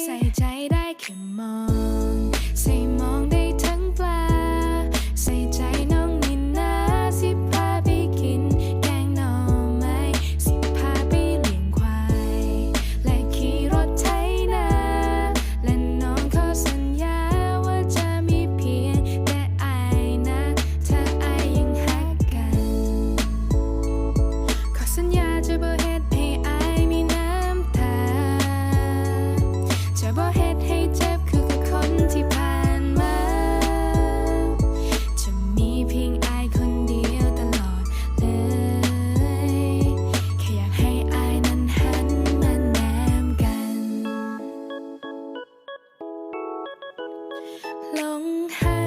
ใส่ใจได้แค่มองใส่ long hai